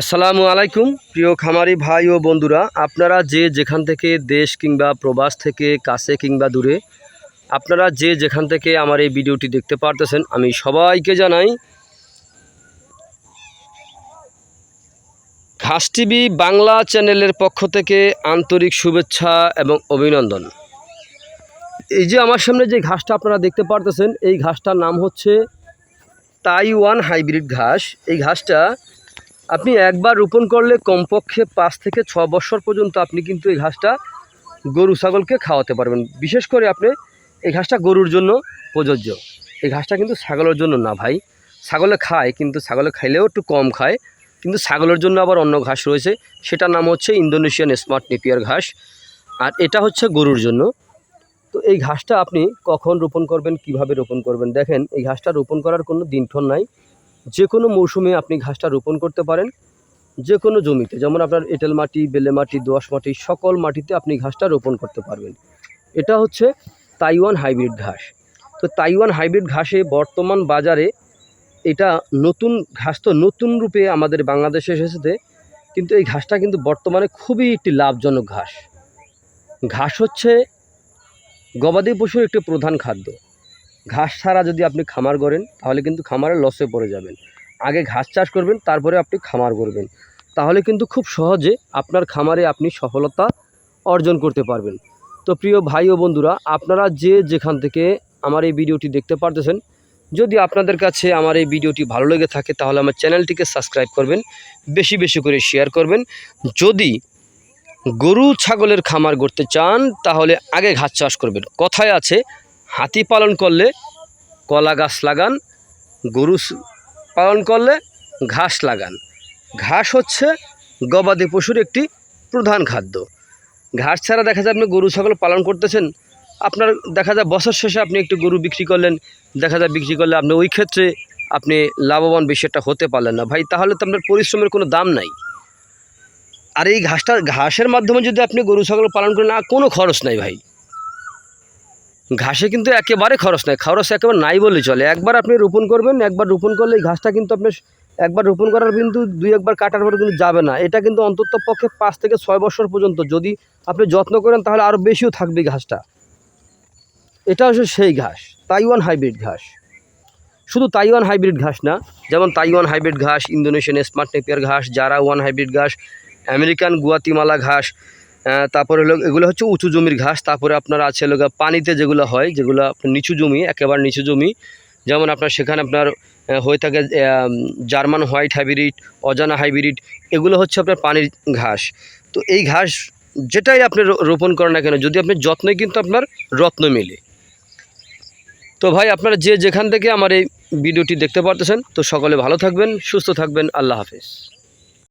আসসালামু আলাইকুম, প্রিয় খামারি ভাই ও বন্ধুরা। আপনারা যে যেখান থেকে দেশ কিংবা প্রবাস থেকে কাছে কিংবা দূরে, আপনারা যে যেখান থেকে আমার এই ভিডিওটি দেখতে পারতেছেন, আমি সবাইকে জানাই ঘাস টিভি বাংলা চ্যানেলের পক্ষ থেকে আন্তরিক শুভেচ্ছা এবং অভিনন্দন। এই যে আমার সামনে যে ঘাসটা আপনারা দেখতে পারতেছেন, এই ঘাসটার নাম হচ্ছে তাইওয়ান হাইব্রিড ঘাস। এই ঘাসটা আপনি একবার রোপণ করলে কমপক্ষে পাঁচ থেকে ছ বছর পর্যন্ত আপনি কিন্তু এই ঘাসটা গরু, ছাগলকে খাওয়াতে পারবেন। বিশেষ করে আপনি এই ঘাসটা গরুর জন্য প্রযোজ্য। এই ঘাসটা কিন্তু ছাগলের জন্য না ভাই। ছাগলে খায়, কিন্তু ছাগলে খাইলেও একটু কম খায়। কিন্তু ছাগলের জন্য আবার অন্য ঘাস রয়েছে। সেটার নাম হচ্ছে ইন্দোনেশিয়ান স্মার্ট নেপিয়ার ঘাস। আর এটা হচ্ছে গরুর জন্য। তো এই ঘাসটা আপনি কখন রোপণ করবেন, কীভাবে রোপণ করবেন? দেখেন, এই ঘাসটা রোপণ করার কোনো দিনক্ষণ নাই। যে কোনো মৌসুমে আপনি ঘাসটা রোপণ করতে পারেন। যে কোনো জমিতে, যেমন আপনার এঁটেল মাটি, বেলে মাটি দোআঁশ মাটি, সকল মাটিতে আপনি ঘাসটা রোপণ করতে পারবেন। এটা হচ্ছে তাইওয়ান হাইব্রিড ঘাস। তো তাইওয়ান হাইব্রিড ঘাসে বর্তমান বাজারে এটা নতুন ঘাস তো নতুন রূপে আমাদের বাংলাদেশে এসেছে, কিন্তু এই ঘাসটা কিন্তু বর্তমানে খুবই একটি লাভজনক ঘাস। ঘাস হচ্ছে গবাদি পশুর একটি প্রধান খাদ্য। ঘাস ছাড়া যদি আপনি খামার করেন, তাহলে কিন্তু খামারে লসে পড়ে যাবেন। আগে ঘাস চাষ করবেন, তারপরে আপনি খামার করবেন। তাহলে কিন্তু খুব সহজে আপনার খামারে আপনি সফলতা অর্জন করতে পারবেন। তো প্রিয় ভাই ও বন্ধুরা, আপনারা যে যেখান থেকে আমার এই ভিডিওটি দেখতে পারতেছেন, যদি আপনাদের কাছে আমার এই ভিডিওটি ভালো লেগে থাকে, তাহলে আমার চ্যানেলটিকে সাবস্ক্রাইব করবেন, বেশি বেশি করে শেয়ার করবেন। যদি গরু, ছাগলের খামার করতে চান, তাহলে আগে ঘাস চাষ করবেন। কথায় আছে হাতি পালন করলে কলা গাছ লাগান, গরু পালন করলে ঘাস লাগান। ঘাস হচ্ছে গবাদি পশুর একটি প্রধান খাদ্য। ঘাস ছাড়া দেখা যায় আপনি গরু, ছাগল পালন করতেছেন, আপনার দেখা যায় বছর শেষে আপনি একটু গরু বিক্রি করলেন, দেখা যায় বিক্রি করলে আপনি ওই ক্ষেত্রে আপনি লাভবান বিষয়টা হতে পারলেন না। ভাই, তাহলে তো আপনার পরিশ্রমের কোনো দাম নাই। আর এই ঘাসটা, ঘাসের মাধ্যমে যদি আপনি গরু, ছাগল পালন করেন না কোনো খরচ নাই ভাই। ঘাসে কিন্তু একেবারে খরচ নাই খরচ একেবারে নাই বলে চলে। একবার আপনি রোপণ করবেন, একবার রোপণ করলে ঘাসটা কিন্তু আপনি একবার রোপণ করার কিন্তু দুই একবার কাটার পরে কিন্তু যাবে না। এটা কিন্তু অন্তত পক্ষে পাঁচ থেকে ছয় বছর পর্যন্ত। যদি আপনি যত্ন করেন তাহলে আরও বেশিও থাকবে ঘাসটা। এটা হচ্ছে সেই ঘাস, তাইওয়ান হাইব্রিড ঘাস। শুধু তাইওয়ান হাইব্রিড ঘাস না, যেমন তাইওয়ান হাইব্রিড ঘাস, ইন্দোনেশিয়ান স্মার্ট নেপিয়ার ঘাস জারা ওয়ান হাইব্রিড ঘাস, আমেরিকান গুয়াতিমালা ঘাস তারপরে হলো এগুলো হচ্ছে উঁচু জমির ঘাস, তারপরে আপনার আছে হলো পানিতে যেগুলো হয়, যেগুলো নিচু জমি, একেবারে নিচু জমি। যেমন আপনার সেখানে আপনার হয়ে থাকে জার্মান হোয়াইট হাইব্রিড, অজানা হাইব্রিড, এগুলো হচ্ছে আপনার পানির ঘাস। তো এই ঘাস যেটাই আপনি রোপণ করেন না কেন, যদি আপনি যত্নে কিন্তু আপনার রত্ন মেলে। তো ভাই, আপনারা যে যেখান থেকে আমার এই ভিডিওটি দেখতে পারতেছেন, তো সকলে ভালো থাকবেন, সুস্থ থাকবেন, আল্লাহ হাফেজ।